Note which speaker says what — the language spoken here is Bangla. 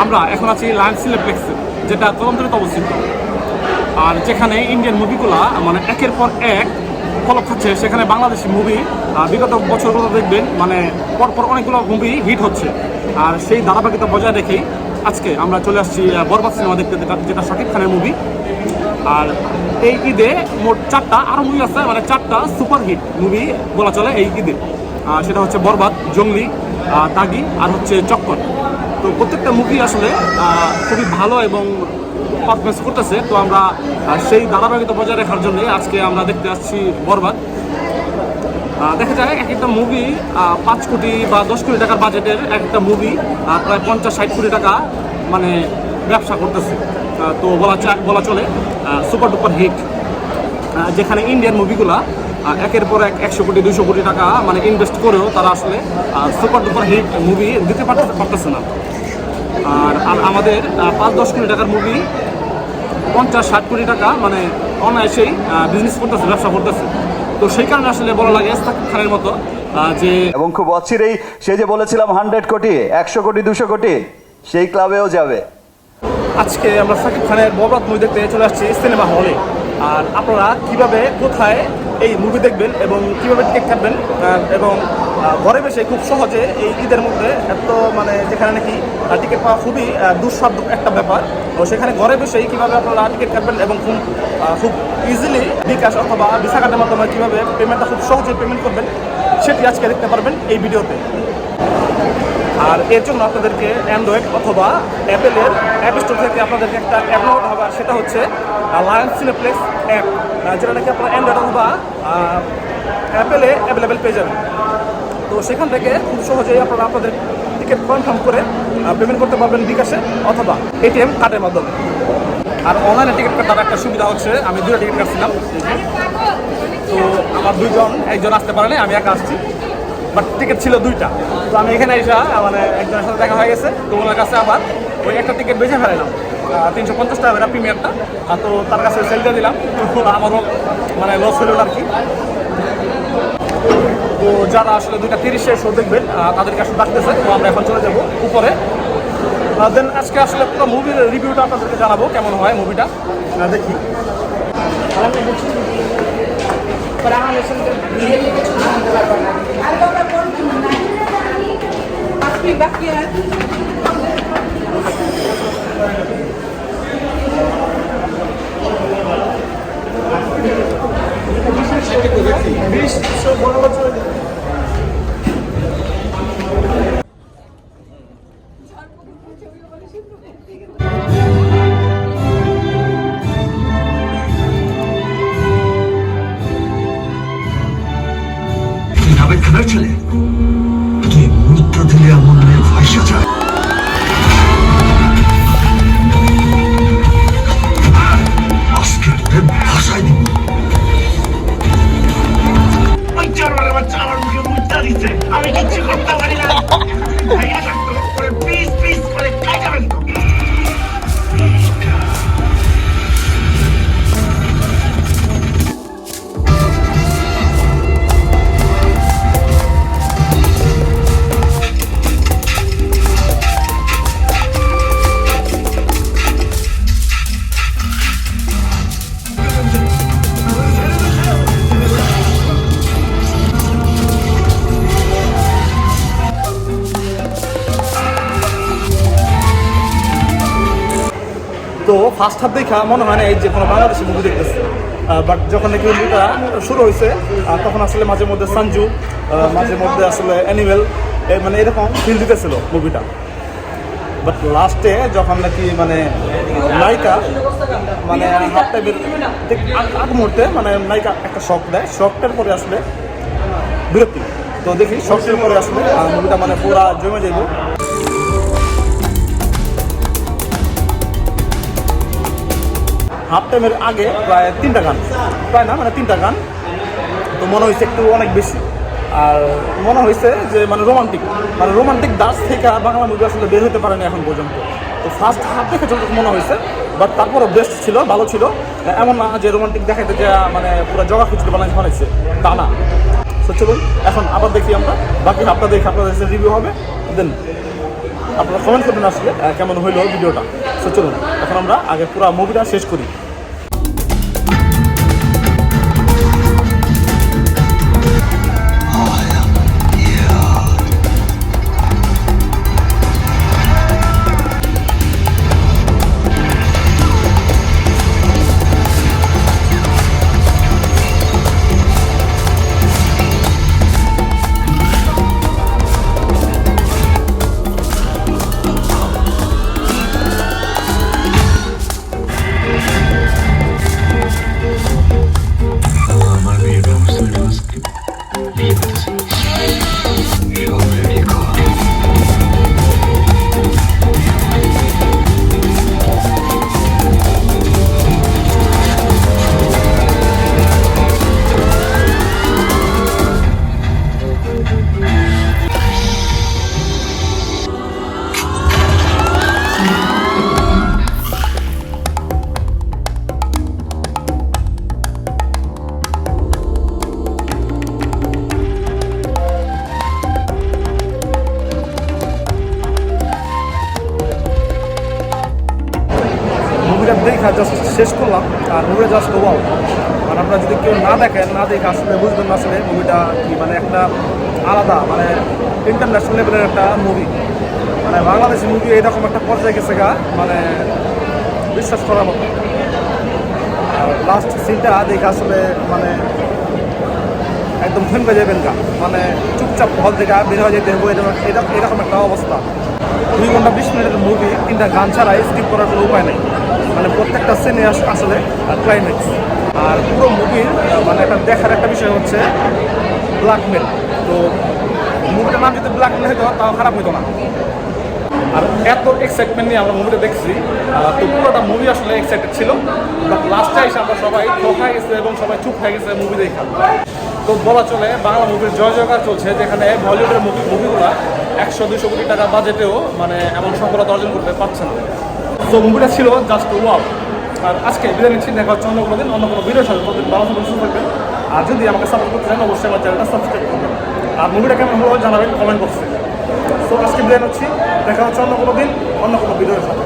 Speaker 1: আমরা এখন আছি লায়ন সিনেপ্লেক্সে যেটা কলমতলিতে অবস্থিত। আর যেখানে ইন্ডিয়ান মুভিগুলো মানে একের পর এক ফলক হচ্ছে, সেখানে বাংলাদেশি মুভি বিগত বছরগুলো দেখবেন মানে পরপর অনেকগুলো মুভি হিট হচ্ছে। আর সেই ধারাবাহিকতা বজায় রেখেই আজকে আমরা চলে আসছি বরবাদ সিনেমা দেখতে, যেটা- যেটা শাকিব খানের মুভি আর এই ঈদে মোট চারটা আরও মুভি আছে মানে চারটা সুপার হিট মুভি বলা চলে এই ঈদে। সেটা হচ্ছে বরবাদ, জঙ্গলি দাগি, আর হচ্ছে চক্কর। তো প্রত্যেকটা মুভি আসলে খুবই ভালো এবং পারফরমেন্স করতেছে। তো আমরা সেই ধারাবাহিকতা বজায় রাখার জন্য আজকে আমরা দেখতে আসছি বরবাদ। দেখা যায় এক একটা মুভি পাঁচ কোটি বা দশ কোটি টাকার বাজেটের এক একটা মুভি প্রায় পঞ্চাশ, ষাট কোটি টাকা মানে ব্যবসা করতেছে। তো বলা বলা চলে সুপার ডুপার হিট যেখানে ইন্ডিয়ান মুভিগুলা একের পর এক একশো কোটি, দুইশো কোটি টাকা মানে ইনভেস্ট করেও তারা আসলে সুপার ডুপার হিট মুভি দিতে পারতে- পারতেছে না। আর আমাদের পাঁচ দশ কোটি টাকার মুভি পঞ্চাশ ষাট কোটি টাকা মানে অনায়াসেই বিজনেস করতেছে ব্যবসা করতেছে। তো সেই কারণে আসলে বলা লাগে সাকিব খানের মতো যে
Speaker 2: এবং খুব অচিরেই সে যে বলেছিলাম হান্ড্রেড কোটি একশো কোটি দুশো কোটি সেই ক্লাবেও যাবে।
Speaker 1: আজকে আমরা সাকিব খানের বরবাদ মুভি দেখতে চলে আসছি সিনেমা হলে। আর আপনারা কীভাবে কোথায় এই মুভি দেখবেন এবং কীভাবে টিকিট কাটবেন এবং ঘরে বসে খুব সহজে এই ঈদের মধ্যে এত মানে যেখানে নাকি টিকিট পাওয়া খুবই দুঃসাধ্য একটা ব্যাপার। তো সেখানে ঘরে বসেই কীভাবে আপনারা টিকিট কাটবেন এবং খুব খুব ইজিলি বিকাশ অথবা কার্ডের মাধ্যমে কীভাবে পেমেন্টটা খুব সহজে পেমেন্ট করবেন, সেটি আজকে দেখতে পারবেন এই ভিডিওতে। আর এর জন্য আপনাদেরকে অ্যান্ড্রয়েড অথবা অ্যাপেলের অ্যাপ স্টোর থেকে আপনাদেরকে একটা অ্যাপ হবে সেটা হচ্ছে লায়ন সিনেপ্লেক্স অ্যাপ যেটা নাকি আপনারা অ্যান্ড্রয়েড অথবা অ্যাপেলে অ্যাভেলেবেল পেয়ে যাবেন। তো সেখান থেকে খুব সহজেই আপনারা আপনাদের টিকিট কনফার্ম করে পেমেন্ট করতে পারবেন বিকাশে অথবা এটিএম কার্ডের মাধ্যমে। আর অনলাইনে টিকিট কাটার একটা সুবিধা হচ্ছে, আমি দুটো টিকিট কাটছিলাম। তো আমার দুইজন, একজন আসতে পারেনি, আমি একা আসছি। বাট টিকিট ছিল দুইটা। তো আমি এখানে এসে মানে একজনের সাথে দেখা হয়ে গেছে, তো ওনার কাছে আবার ওই একটা টিকিট বেছে ফেলাম তিনশো পঞ্চাশ টাকা প্রিমিয়ারটা তো তার কাছে সেল দিয়ে দিলাম। আমারও মানে লস হলো আর কি। যারা আসলে দুইটা তিরিশে শো দেখবেন তাদেরকে আসলে ডাকতেছে তো আমরা এখন চলে যাব উপরে। দেন আজকে আসলে পুরো মুভির রিভিউটা আপনাদেরকে জানাব কেমন হয় মুভিটা দেখি।
Speaker 3: তুই খানার ছেলে তুই মুহূর্ত দিলে এমন মেয়ে ফাইসা যায়
Speaker 1: ফার্স্ট হাফ দেখা মনে হয় না এই যে কোনো বাংলাদেশি মুভি দেখতেছে। বাট যখন নাকি মুভিটা শুরু হয়েছে তখন আসলে মাঝে মধ্যে সঞ্জু মাঝে মধ্যে আসলে অ্যানিমেল মানে এরকম ফিল দিতেছিল মুভিটা বাট লাস্টে যখন নাকি মানে নায়িকা মানে হাফ আগ মুহূর্তে মানে নায়িকা একটা শখ দেয়। শকটার পরে আসলে বিরক্তি। তো দেখি শকের পরে আসলে মুভিটা মানে পুরা জমে যাইব। হাফ টাইমের আগে প্রায় তিনটা গান। প্রায় না মানে তিনটা গান। তো মনে হয়েছে একটু অনেক বেশি। আর মনে হয়েছে যে মানে রোমান্টিক মানে রোমান্টিক দাস থেকে আর বাংলা মুভি আসলে বের হতে পারেনি এখন পর্যন্ত। তো ফার্স্ট হাফ দেখে যত মনে হয়েছে বাট তারপরও বেস্ট ছিল, ভালো ছিল। এমন না যে রোমান্টিক দেখাইতে যে মানে পুরো জগা খুঁজতে বানাই বানাইছে, তা না। তো চলুন, এখন আবার দেখি আমরা। বাকি হাফটা দেখি আপনাদের রিভিউ হবে। দেন আপনারা কমেন্ট করবেন আসলে কেমন হইল ভিডিওটা। তো চলুন, এখন আমরা আগে পুরো মুভিটা শেষ করি। শেষ করলাম। আর মুভিটা জাস্ট ওয়াও আর আপনারা যদি কেউ না দেখেন, না দেখে আসলে বুঝবেন না আসলে মুভিটা কি মানে একটা আলাদা মানে ইন্টারন্যাশনাল লেভেলের একটা মুভি মানে বাংলাদেশি মুভি এরকম একটা পর্যায়ে গেছে গা মানে বিশ্বাস করার মতো। লাস্ট সিনটা দেখে আসলে মানে একদম থেমকে যাবেন গা। মানে চুপচাপ হল থেকে বের হয়ে যেতে হবে এরকম এরকম- এরকম একটা অবস্থা। দুই ঘণ্টা বিশ মিনিটের মুভি তিনটা গান ছাড়াই স্কিপ করার কোনো উপায় নেই। মানে প্রত্যেকটা সিনে আসলে ক্লাইম্যাক্স আর পুরো মুভির মানে একটা দেখার একটা বিষয় হচ্ছে ব্ল্যাকমেল তো মুভিটার নাম যদি ব্ল্যাকমেল হতো তাও খারাপ হতো না। আর এত এক্সাইটমেন্ট নিয়ে আমরা মুভিটা দেখছি তো পুরোটা মুভি আসলে এক্সাইটেড ছিল। বাট লাস্টে এসে আমরা সবাই ধোকা গেছে এবং সবাই চুপ হয়ে গেছে মুভি দেখা। তো বলা চলে, বাংলা মুভির জয় জয়কার চলছে, যেখানে বলিউডের মুভি মুভিগুলো একশো দুশো কোটি টাকা বাজেটেও মানে এমন সফলতা অর্জন করতে পারছে না। তো মুভিটা ছিল জাস্ট ওয়াও আর আজকে নিচ্ছি দেখা হচ্ছে অন্য কোনো দিন অন্য কোনো ভিডিও সাথে প্রতিদিন ভালো থাকবেন সুস্থ থাকবেন। আর যদি আমাকে সাপোর্ট করতে চান, অবশ্যই আমার চ্যানেলটা সাবস্ক্রাইব করবেন। আর মুভিটা কেমন হলো জানাবেন কমেন্ট বক্সে তো আজকে বিদায় নিচ্ছি। দেখা হচ্ছে অন্য কোনো দিন, অন্য কোনো ভিডিওর সাথে।